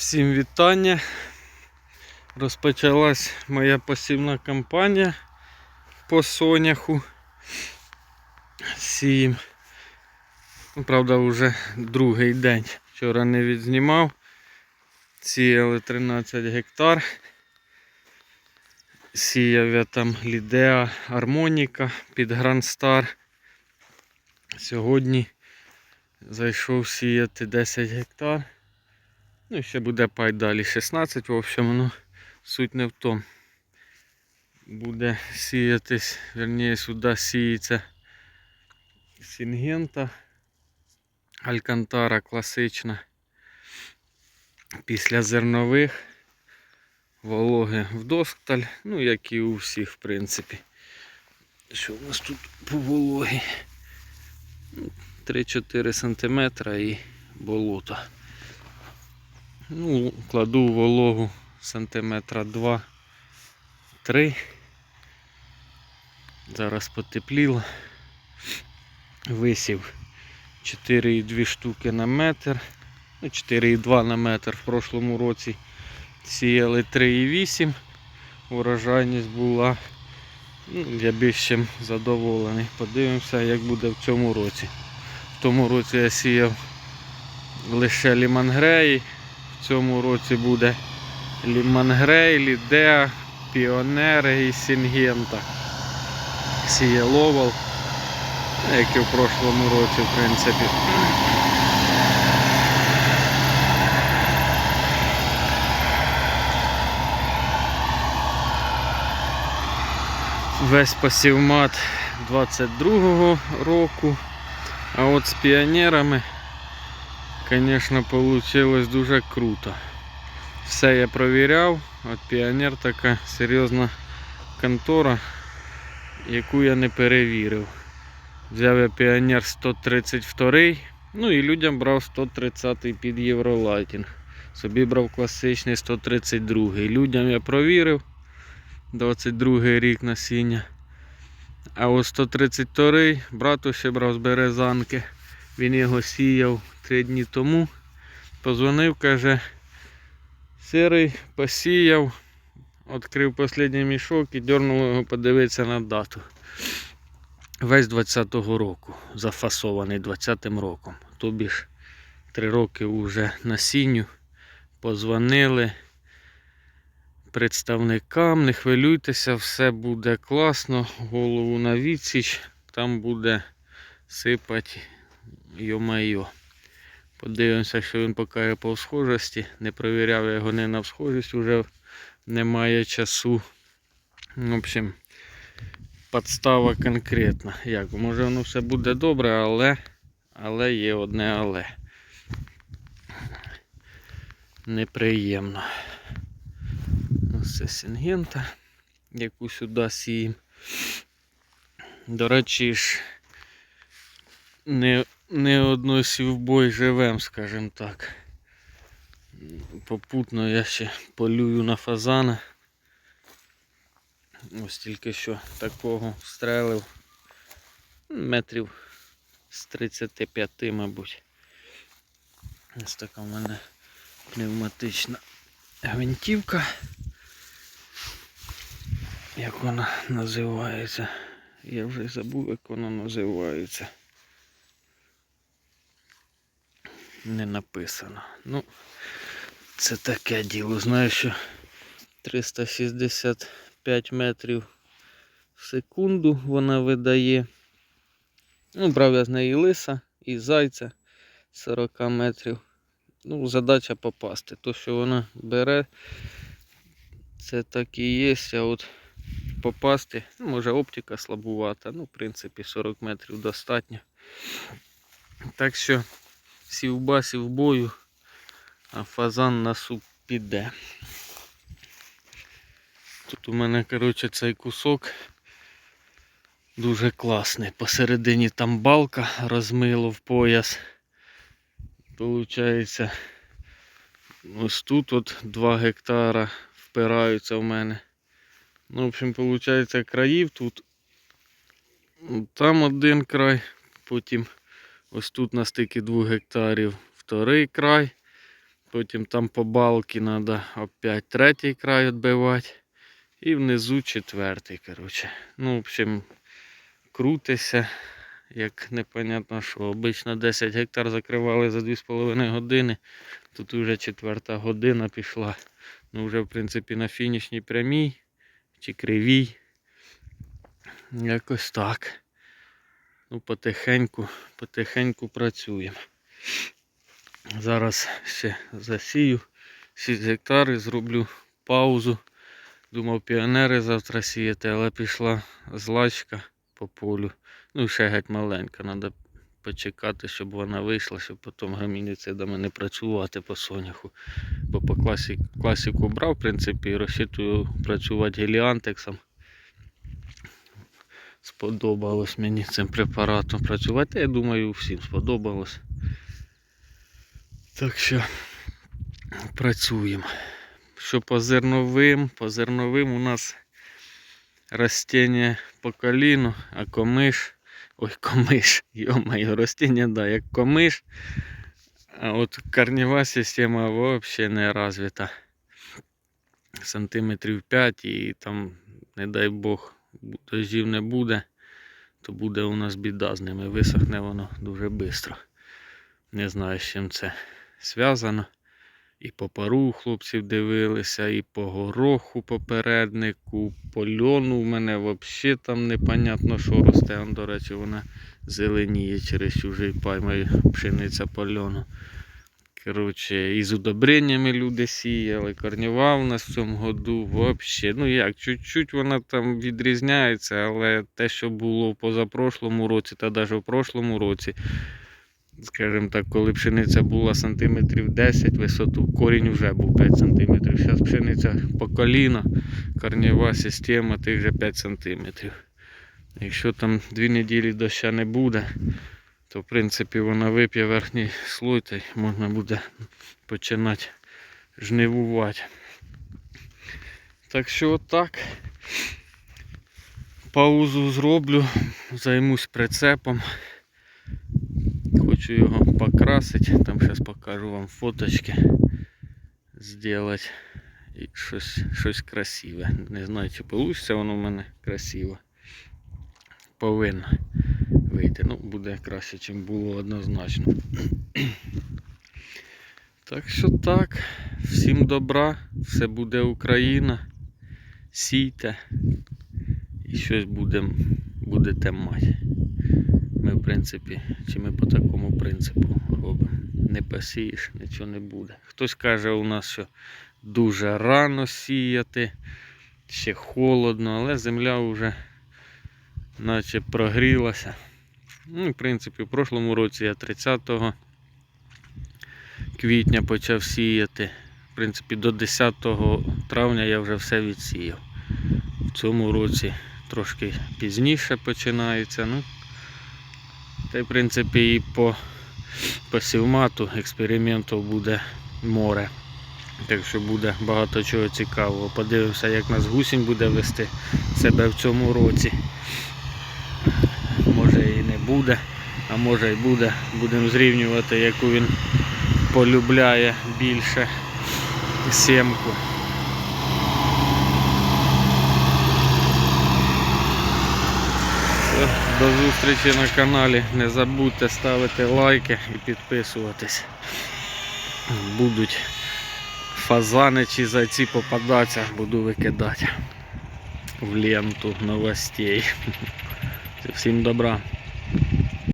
Всім вітання. Розпочалась моя посівна кампанія по соняху. Сієм. Ну, Правда, вже другий день. Вчора не відзнімав. Сіяли 13 гектар. Сіяв я там Лідеа Армоніка під Грандстар. Сьогодні зайшов сіяти 10 гектар. Ну, ще буде пай далі 16, в общем, ну, суть не в тому. Буде сіятись, верніше сюди сіється сінгента, алькантара класична. Після зернових вологи вдосталь, ну як і у всіх, в принципі. Що у нас тут по вологі? Ну, 3-4 см і болото. Ну, кладу вологу сантиметра 2-3. Зараз потепліло. Висів 4,2 штуки на метр. Ну, 4,2 на метр в прошлому році сіяли 3,8. Урожайність була. Ну, я більш чим задоволений. Подивимося, як буде в цьому році. В тому році я сіяв лише лімангреї. В цьому році буде Лімангрей, Лідеа, Піонери і Сінгента. Сієловал, як і в прошлому році, в принципі. Весь посівмат 22-го року. А от з піонерами Конечно, получилось дуже круто. Все я провіряв. От піонер така серйозна контора, яку я не перевірив. Взяв я піонер 132, ну і людям брав 130 під Євролайтінг. Собі брав класичний 132. Людям я провірив 22 рік насіння. А ось 132 брату ще брав з березанки. Він його сіяв три дні тому. Позвонив, каже, сирий посіяв, відкрив останній мішок і дернув його подивитися на дату. Весь 20-го року, зафасований 20-м роком. Тобі ж три роки вже насінню. Позвонили представникам, не хвилюйтеся, все буде класно, голову на відсіч, там буде сипати йо-майо. Подивимося, що він покаже по схожості. Не провіряв я його не на схожість, вже немає часу. В общем, подстава конкретна. Як, може воно все буде добре, але, але є одне але. Неприємно. Ось це сінгента, яку сюди сіємо. До речі ж, не не одно сівбой живем, скажімо так. Попутно я ще полюю на фазана. Ось тільки що такого стрелив метрів з 35, мабуть. Ось така в мене пневматична гвинтівка. Як вона називається? Я вже забув, як вона називається. Не написано. Ну, це таке діло. Знаю, що 365 метрів в секунду вона видає. Ну, брав я з неї лиса і зайця 40 метрів. Ну, задача попасти. То, що вона бере, це так і є. А от попасти, ну, може оптика слабувата, ну, в принципі, 40 метрів достатньо. Так що сівба сівбою, а фазан на суп піде. Тут у мене, коротше, цей кусок дуже класний. Посередині там балка розмило в пояс. Получається, ось тут от 2 гектара впираються в мене. Ну, в общем, виходить, країв тут. Там один край, потім Ось тут на стики 2 гектарів вторий край. Потім там по балки треба опять третій край відбивати. І внизу четвертий, коротше. Ну, в общем, крутися, як непонятно що. Обично 10 гектар закривали за 2,5 години. Тут вже четверта година пішла. Ну, вже, в принципі, на фінішній прямій чи кривій. Якось так. Ну, потихеньку, потихеньку працюємо. Зараз ще засію 6 гектар і зроблю паузу. Думав піонери завтра сіяти, але пішла злачка по полю. Ну, ще геть маленька. Треба почекати, щоб вона вийшла, щоб потім гамініцидами не працювати по соняху. Бо по класі, класіку брав, в принципі, розчитую працювати геліантексом. Сподобалось мені цим препаратом працювати. Я думаю, всім сподобалось. Так що працюємо. Що по зерновим? По зерновим у нас растіння по коліну, а комиш. Ой, комиш, йо-моє, растіння, да, як комиш. А от корнева система взагалі не розвита. Сантиметрів 5 і там, не дай Бог, дождів не буде, то буде у нас біда з ними. Висохне воно дуже швидко. Не знаю, з чим це зв'язано. І по пару хлопців дивилися, і по гороху попереднику, по льону в мене взагалі там непонятно, що росте. До речі, вона зеленіє через чужий паймою пшениця по льону. Коротше, і з удобреннями люди сіяли. Корнева у нас в цьому году взагалі. Ну як, чуть-чуть вона там відрізняється, але те, що було в позапрошлому році та навіть в прошлому році, скажімо так, коли пшениця була сантиметрів 10 висоту, корінь вже був 5 сантиметрів. Зараз пшениця по коліна, корнєва система тих же 5 сантиметрів. Якщо там 2 неділі доща не буде, то в принципі вона вип'є верхній слой та й можна буде починати жнивувати. Так що отак. Паузу зроблю, займусь прицепом. Хочу його покрасити, там зараз покажу вам фоточки зробити і щось, щось красиве. Не знаю, чи вийде воно в мене красиво. Повинно вийти. Ну, буде краще, ніж було однозначно. Так що так, всім добра, все буде Україна. Сійте і щось будем, будете мати. Ми, в принципі, чи ми по такому принципу робимо. Не посієш, нічого не буде. Хтось каже у нас, що дуже рано сіяти, ще холодно, але земля вже наче прогрілася. Ну, в принципі, в прошлому році я 30 квітня почав сіяти. В принципі, до 10 травня я вже все відсіяв. В цьому році трошки пізніше починається. Ну, та й в принципі і по посівмату експериментів буде море. Так що буде багато чого цікавого. Подивимося, як нас гусінь буде вести себе в цьому році. Може і не буде, а може і буде. Будемо зрівнювати, яку він полюбляє більше сімку. До зустрічі на каналі. Не забудьте ставити лайки і підписуватись. Будуть фазани чи зайці попадатися, буду викидати в ленту новостей. Всім добра.